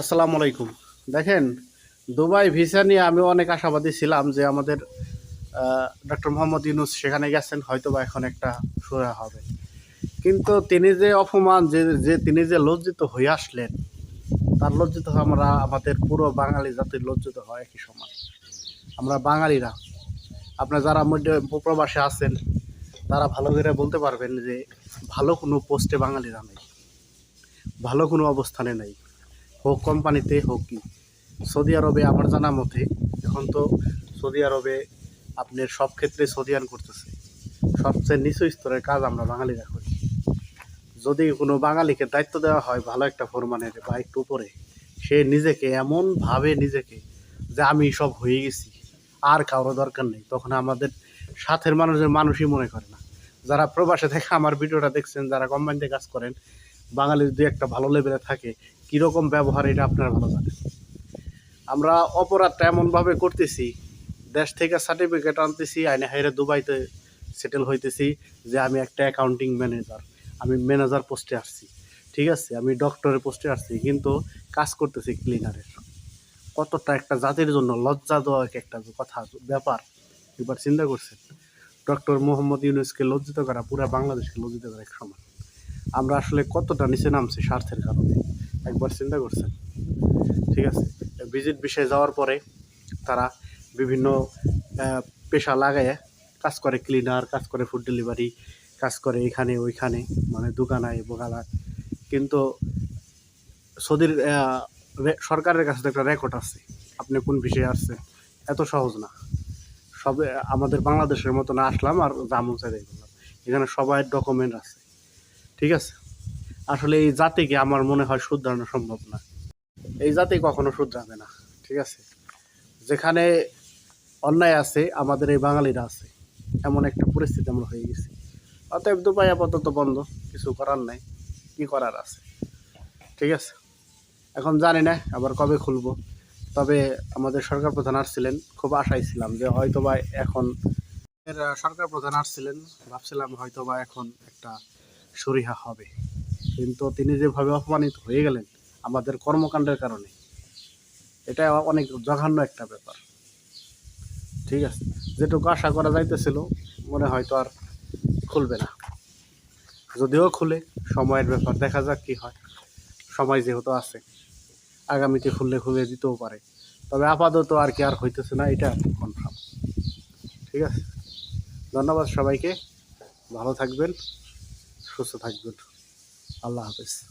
আসসালামু আলাইকুম। দেখেন, দুবাই ভিসা নিয়ে আমি অনেক আশাবাদী ছিলাম যে আমাদের ডক্টর মোহাম্মদ ইউনুস সেখানে গেছেন হয়তো বা এখন একটা সুরা হবে। কিন্তু তিনি যে অপমান, যে যে তিনি যে লজ্জিত হয়ে আসলেন, তার লজ্জিত আমরা, আমাদের পুরো বাঙালি জাতির লজ্জিত হয় একই সময় আমরা বাঙালিরা, আপনার যারা মধ্যে প্রবাসে আছেন, তারা ভালো করে বলতে পারবেন যে ভালো কোনো পোস্টে বাঙালিরা নেই, ভালো কোনো অবস্থানে নেই। হোক কোম্পানিতে হোক কি। সৌদি আরবে আমার জানা মতে এখন তো সৌদি আরবে আপনার সব ক্ষেত্রে সৌদিয়ান করতেছে। সবচেয়ে নিচু স্তরের কাজ আমরা বাঙালিরা করি। যদি কোনো বাঙালিকে দায়িত্ব দেওয়া হয় ভালো একটা ফরমানের বা একটু উপরে, সে নিজেকে এমনভাবে নিজেকে যে আমি সব হয়ে গেছি, আর কারও দরকার নেই, তখন আমাদের সাথের মানুষের মানুষই মনে করে না। যারা প্রবাসে থেকে আমার ভিডিওটা দেখছেন, যারা কোম্পানিতে কাজ করেন বাঙালি যদি একটা ভালো লেভেলে থাকে কীরকম ব্যবহার, এটা আপনারা ভালো জানেন আমরা অপরাধটা এমনভাবে করতেছি, দেশ থেকে সার্টিফিকেট আনতেছি, আইনে হাইরে দুবাইতে সেটেল হইতেছি যে আমি একটা অ্যাকাউন্টিং ম্যানেজার আমি ম্যানেজার পোস্টে আসছি। ঠিক আছে? আমি ডক্টরের পোস্টে আসছি, কিন্তু কাজ করতেছি ক্লিনারের কতটা একটা জাতির জন্য লজ্জা দেওয়া একটা কথা, ব্যাপার, এবার চিন্তা করছেন? ডক্টর মোহাম্মদ ইউনুসকে লজ্জিত করা, পুরো বাংলাদেশকে লজ্জিত করা এক সমান। আমরা আসলে কতটা নিচে নামছি স্বার্থের কারণে? একবার চিন্তা করছেন। ঠিক আছে? ভিজিট বিষয়ে যাওয়ার পরে তারা বিভিন্ন পেশা লাগায় কাজ করে ক্লিনার কাজ করে ফুড ডেলিভারি কাজ করে এখানে, ওইখানে মানে দোকানায় বোকালায় কিন্তু সৌদির সরকারের কাছে একটা রেকর্ড আছে। আপনি কোন বিষয়ে আসছেন? এত সহজ না। সবে, আমাদের বাংলাদেশের মতো না আসলাম আর জামুন চাই করলাম। এখানে সবাই ডকুমেন্ট আছে। ঠিক আছে? আসলে এই জাতিকে আমার মনে হয় শুধরানো সম্ভব না। এই জাতি কখনো শুধরাবে না, ঠিক আছে? যেখানে অন্যায় আছে, আমাদের এই বাঙালিরা আছে। এমন একটা পরিস্থিতি আমরা হয়ে গেছি। অতএব দুবাই আপাতত বন্ধ, কিছু করার নাই, কি করার আছে? ঠিক আছে? এখন জানি না, আবার কবে খুলবো। তবে আমাদের সরকার প্রধান আসছিলেন, খুব আশায় ছিলাম যে হয়তো বা এখন সরকার প্রধান আসছিলেন, ভাবছিলাম হয়তো বা এখন একটা সরিহা হবে। কিন্তু তিনি যেভাবে অপমানিত হয়ে গেলেন আমাদের কর্মকাণ্ডের কারণে, এটা অনেক জঘন্য একটা ব্যাপার। ঠিক আছে, যেটুকু আশা করা যাইতেছিল, মনে হয়তো আর খুলবে না। যদিও খুলে, সময়ের ব্যাপার, দেখা যাক কি হয়। সময় যেহেতু আছে, আগামীতে খুললে খুলে দিতেও পারে। তবে আপাতত আর কি আর হইতেছে না, এটা কনফার্ম ঠিক আছে, ধন্যবাদ সবাইকে, ভালো থাকবেন, সুস্থ থাকবেন। Alavas.